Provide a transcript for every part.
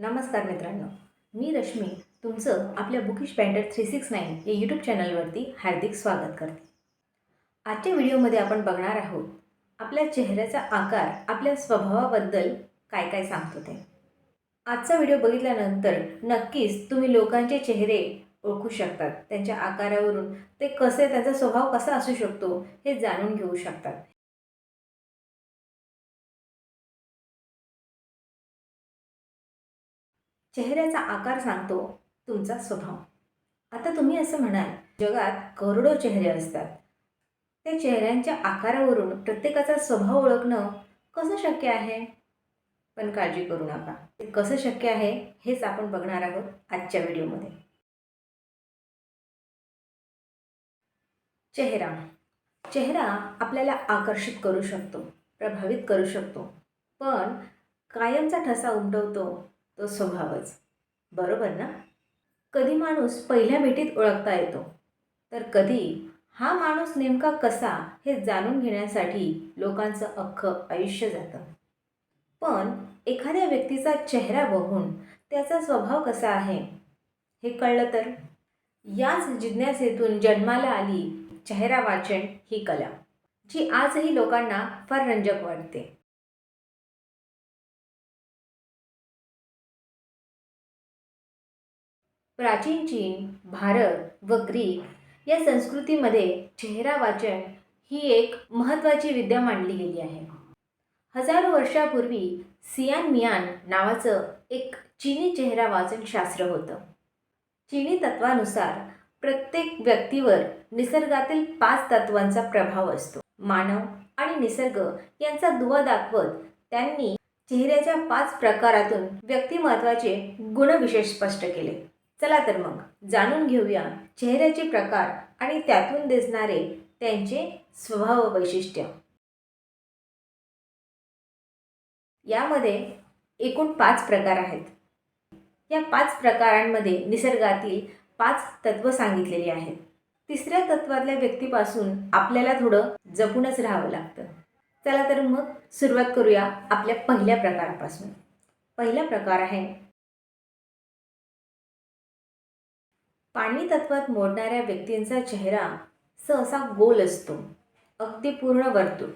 नमस्कार मित्रांनो मी रश्मी तुमचं आपल्या bookish painter three six nine या यूट्यूब चॅनलवरती हार्दिक स्वागत करते. आजच्या व्हिडिओमध्ये आपण बघणार आहोत आपल्या चेहऱ्याचा आकार आपल्या स्वभावाबद्दल काय काय सांगतो ते. आजचा व्हिडिओ बघितल्यानंतर नक्कीच तुम्ही लोकांचे चेहरे ओळखू शकतात त्यांच्या आकारावरून ते कसे त्यांचा स्वभाव कसा असू शकतो हे जाणून घेऊ शकतात. चेहऱ्याचा आकार सांगतो तुमचा स्वभाव. आता तुम्ही असं म्हणाल जगात करोडो चेहरे असतात. त्या चेहऱ्यांच्या आकारावरून प्रत्येकाचा स्वभाव ओळखणं कसं शक्य आहे? पण काळजी करू नका. ते कसं शक्य आहे हेच आपण बघणार आहोत आजच्या व्हिडिओमध्ये. चेहरा. चेहरा आपल्याला आकर्षित करू शकतो प्रभावित करू शकतो. पण कायमचा ठसा उमटवतो तो स्वभावच. बरोबर ना? कधी माणूस पहिल्या भेटीत ओळखता येतो. तर कधी हा माणूस नेमका कसा हे जाणून घेण्यासाठी लोकांचं अख्खं आयुष्य जातं. पण एखाद्या व्यक्तीचा चेहरा बघून त्याचा स्वभाव कसा आहे हे कळलं तर? याच जिज्ञासेतून जन्माला आली चेहरा वाचन ही कला जी आजही लोकांना फार रंजक वाटते. प्राचीन चीन भारत व ग्रीक या संस्कृतीमध्ये चेहरा वाचन ही एक महत्त्वाची विद्या मांडली गेली आहे. हजारो वर्षापूर्वी सियान मियान नावाचं एक चीनी चेहरा वाचन शास्त्र होतं. चीनी तत्वानुसार प्रत्येक व्यक्तीवर निसर्गातील पाच तत्वांचा प्रभाव असतो. मानव आणि निसर्ग यांचा दुवा दाखवत त्यांनी चेहऱ्याच्या पाच प्रकारातून व्यक्तिमत्वाचे गुणविशेष स्पष्ट केले. चला तर मग जाणून घेऊया चेहऱ्याचे प्रकार आणि त्यातून दिसणारे त्यांचे स्वभाव वैशिष्ट्य. यामध्ये एकूण पाच प्रकार आहेत. या पाच प्रकारांमध्ये निसर्गातील पाच तत्व सांगितलेली आहेत. तिसऱ्या तत्वातल्या व्यक्तीपासून आपल्याला थोडं जपूनच राहावं लागतं. चला तर मग सुरुवात करूया आपल्या पहिल्या प्रकारापासून. पहिला प्रकार आहे पाणी तत्वात मोडणाऱ्या व्यक्तींचा चेहरा सहसा गोल असतो. अगदी पूर्ण वर्तुळ.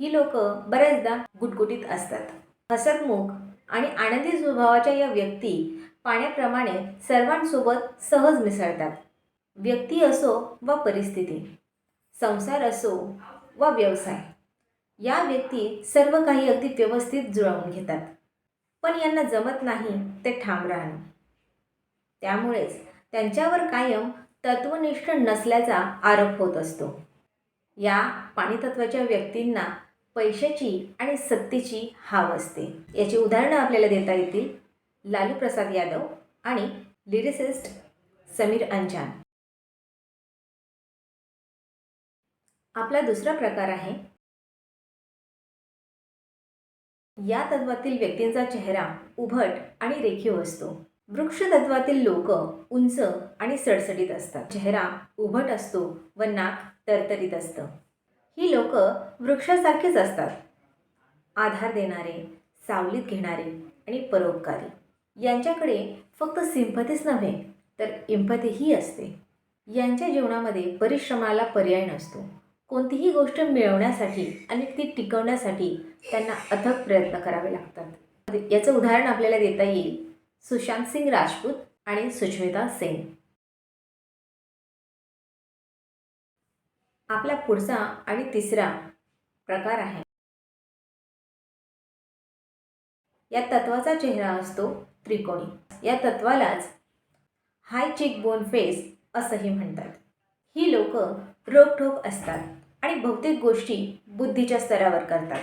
ही लोक बऱ्याचदा गुटगुटीत असतात. हसतमुख आणि आनंदी स्वभावाच्या या व्यक्ती पाण्याप्रमाणे सर्वांसोबत सहज मिसळतात. व्यक्ती असो व परिस्थिती संसार असो वा व्यवसाय या व्यक्ती सर्व काही अगदी व्यवस्थित जुळवून घेतात. पण यांना जमत नाही ते ठाम राहणं. त्यामुळेच त्यांच्यावर कायम तत्वनिष्ठ नसल्याचा आरोप होत असतो. या पाणीतत्वाच्या व्यक्तींना पैशाची आणि सत्तेची हाव असते. याची उदाहरणं आपल्याला देता येतील लालू प्रसाद यादव आणि लिरिसिस्ट समीर अंजान. आपला दुसरा प्रकार आहे या तत्वातील व्यक्तींचा चेहरा उभट आणि रेखीव असतो. वृक्षतत्वातील लोक उंच आणि सडसडीत असतात. चेहरा उभट असतो व नाक तरतरीत असतं. ही लोक वृक्षासारखेच असतात. आधार देणारे सावलीत घेणारे आणि परोपकारी. यांच्याकडे फक्त सिंपतीच नव्हे तर इम्पतीही असते. यांच्या जीवनामध्ये परिश्रमाला पर्याय नसतो. कोणतीही गोष्ट मिळवण्यासाठी आणि ती टिकवण्यासाठी त्यांना अथक प्रयत्न करावे लागतात. याचं उदाहरण आपल्याला देता येईल. सुशांत सिंग राजपूत आणि सुष्मिता सिंग. आपला पुढचा आणि तिसरा प्रकार आहे. या तत्वाचा चेहरा असतो त्रिकोणी. या तत्वालाच हाय चिक बोन फेस असंही म्हणतात. ही लोक रोखोक असतात आणि बहुतेक गोष्टी बुद्धीच्या स्तरावर करतात.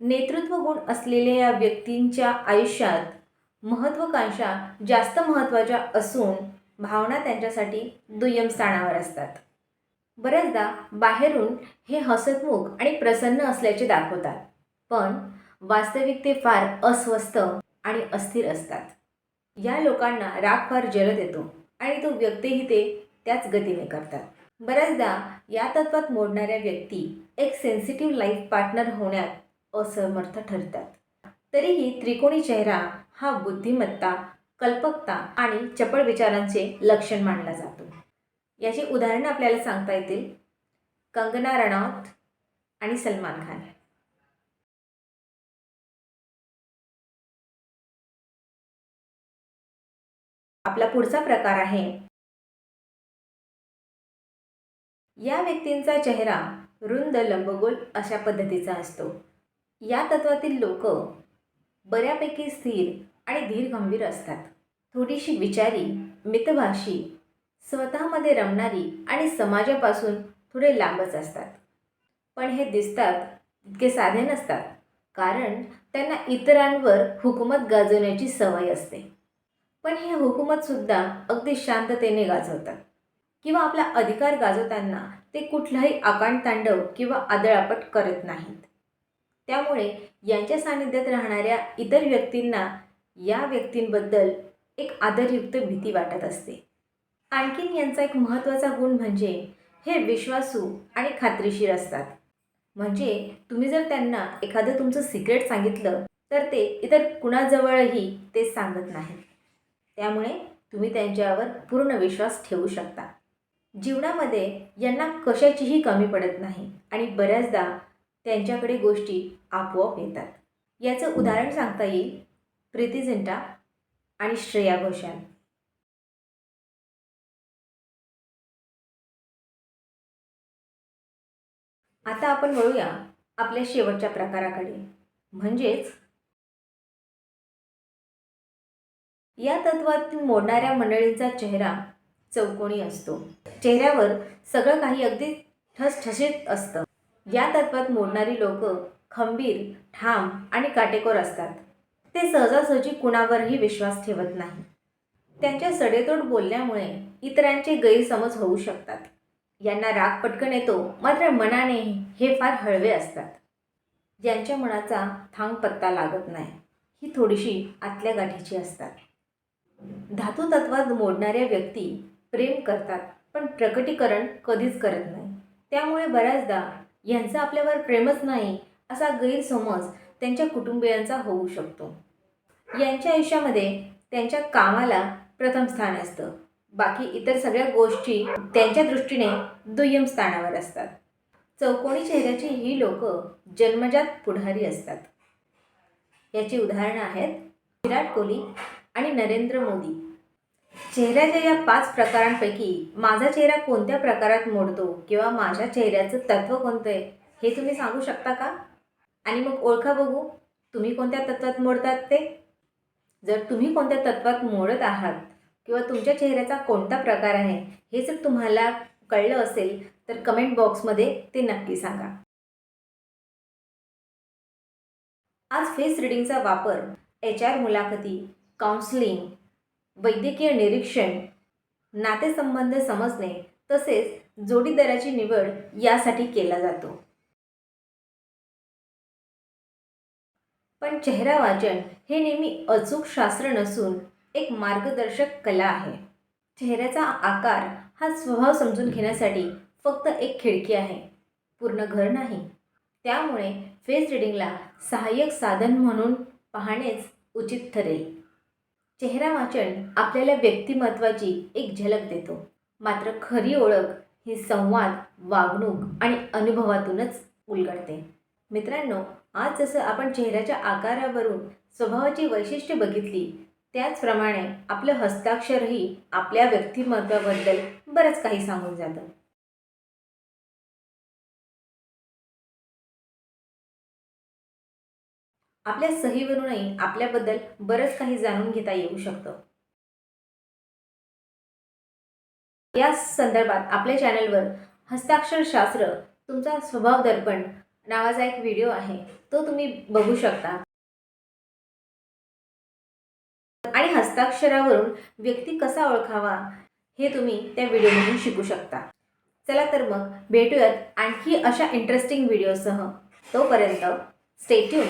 नेतृत्व गुण असलेल्या या व्यक्तींच्या आयुष्यात महत्त्वाकांक्षा जास्त महत्त्वाच्या असून भावना त्यांच्यासाठी दुय्यम स्थानावर असतात. बऱ्याचदा बाहेरून हे हसतमुख आणि प्रसन्न असल्याचे दाखवतात पण वास्तविक ते फार अस्वस्थ आणि अस्थिर असतात. या लोकांना राग फार जलद येतो आणि तो व्यक्तीही ते त्याच गतीने करतात. बऱ्याचदा या तत्वात मोडणाऱ्या व्यक्ती एक सेन्सिटिव्ह लाईफ पार्टनर होण्यात असमर्थ ठरतात. तरीही त्रिकोणी चेहरा हा बुद्धिमत्ता कल्पकता आणि चपळ विचारांचे लक्षण मानला जातो. याची उदाहरणं आपल्याला सांगता येतील कंगना रनौत आणि सलमान खान. आपला पुढचा प्रकार आहे या व्यक्तींचा चेहरा रुंद लंबगोल अशा पद्धतीचा असतो. या तत्वातील लोक बऱ्यापैकी स्थिर आणि धीर गंभीर असतात. थोडीशी विचारी मितभाषी स्वतःमध्ये रमणारी आणि समाजापासून थोडे लांबच असतात. पण हे दिसतात इतके साधे नसतात कारण त्यांना इतरांवर हुकूमत गाजवण्याची सवय असते. पण हे हुकूमतसुद्धा अगदी शांततेने गाजवतात. किंवा आपला अधिकार गाजवताना ते कुठलाही आकांडतांडव किंवा आदळापट करत नाहीत. त्यामुळे यांच्या सानिध्यात राहणाऱ्या इतर व्यक्तींना या व्यक्तींबद्दल एक आदरयुक्त भीती वाटत असते. आणखीन यांचा एक महत्त्वाचा गुण म्हणजे हे विश्वासू आणि खात्रीशीर असतात. म्हणजे तुम्ही जर त्यांना एखादं तुमचं सिक्रेट सांगितलं तर ते इतर कुणाजवळही ते सांगत नाहीत. त्यामुळे तुम्ही त्यांच्यावर पूर्ण विश्वास ठेवू शकता. जीवनामध्ये यांना कशाचीही कमी पडत नाही आणि बऱ्याचदा त्यांच्याकडे गोष्टी आपोआप येतात. याचं उदाहरण सांगता येईल प्रीती झिंटा आणि श्रेया घोषाल. आता आपण वळूया आपल्या शेवटच्या प्रकाराकडे. म्हणजेच या तत्वात मोडणाऱ्या मंडळींचा चेहरा चौकोनी असतो. चेहऱ्यावर सगळं काही अगदी ठसठशीत असतं. या तत्वात मोडणारी लोक खंबीर ठाम आणि काटेकोर असतात. ते सहजासहजी कुणावरही विश्वास ठेवत नाही. त्यांच्या सडेतोड बोलण्यामुळे इतरांचे गैरसमज होऊ शकतात. यांना राग पटकन येतो मात्र मनाने हे फार हळवे असतात. ज्यांच्या मनाचा थांग पत्ता लागत नाही ही थोडीशी आतल्या गाठीची असतात. धातू तत्वात मोडणाऱ्या व्यक्ती प्रेम करतात पण प्रकटीकरण कधीच करत नाही. त्यामुळे बऱ्याचदा यांचं आपल्यावर प्रेमच नाही असा गैरसमज त्यांच्या कुटुंबियांचा होऊ शकतो. यांच्या आयुष्यामध्ये त्यांच्या कामाला प्रथम स्थान असतं. बाकी इतर सगळ्या गोष्टी त्यांच्या दृष्टीने दुय्यम स्थानावर असतात. चौकोनी चेहऱ्याची ही लोक जन्मजात पुढारी असतात. याची उदाहरणं आहेत विराट कोहली आणि नरेंद्र मोदी. चेहऱ्याच्या या पाच प्रकारांपैकी माझा चेहरा कोणत्या प्रकारात मोडतो किंवा माझ्या चेहऱ्याचं तत्व कोणतं आहे हे तुम्ही सांगू शकता का? आणि मग ओळखा बघू तुम्ही कोणत्या तत्वात मोडतात ते? जर तुम्ही कोणत्या तत्वात मोडत आहात किंवा तुमच्या चेहऱ्याचा कोणता प्रकार आहे हे जर तुम्हाला कळलं असेल तर कमेंट बॉक्समध्ये ते नक्की सांगा. आज फेस रिडिंगचा वापर एच आर मुलाखती काउन्सिलिंग वैद्यकीय निरीक्षण नातेसंबंध समजणे तसेच जोडीदाराची निवड यासाठी केला जातो. पण चेहरा वाचन हे नेहमी अचूक शास्त्र नसून एक मार्गदर्शक कला आहे. चेहऱ्याचा आकार हा स्वभाव समजून घेण्यासाठी फक्त एक खिडकी आहे. पूर्ण घर नाही. त्यामुळे फेस रिडिंगला सहाय्यक साधन म्हणून पाहणेच उचित ठरेल. चेहरा वाचन आपल्याला व्यक्तिमत्वाची एक झलक देतो. मात्र खरी ओळख ही संवाद वागणूक आणि अनुभवातूनच उलगडते. मित्रांनो आज जसं आपण चेहऱ्याच्या आकारावरून स्वभावाची वैशिष्ट्ये बघितली त्याचप्रमाणे आपलं हस्ताक्षरही आपल्या व्यक्तिमत्वाबद्दल बरंच काही सांगून जातं. आपल्या सहीवरूनही आपल्याबद्दल बरंच काही जाणून घेता येऊ शकतं. या संदर्भात आपल्या चॅनलवर हस्ताक्षरशास्त्र तुमचा स्वभाव दर्पण नावाचा एक व्हिडिओ आहे. तो तुम्ही बघू शकता. आणि हस्ताक्षरावरून व्यक्ती कसा ओळखावा हे तुम्ही त्या व्हिडिओमधून शिकू शकता. चला तर मग भेटूयात आणखी अशा इंटरेस्टिंग व्हिडिओसह तोपर्यंत स्टेट्यून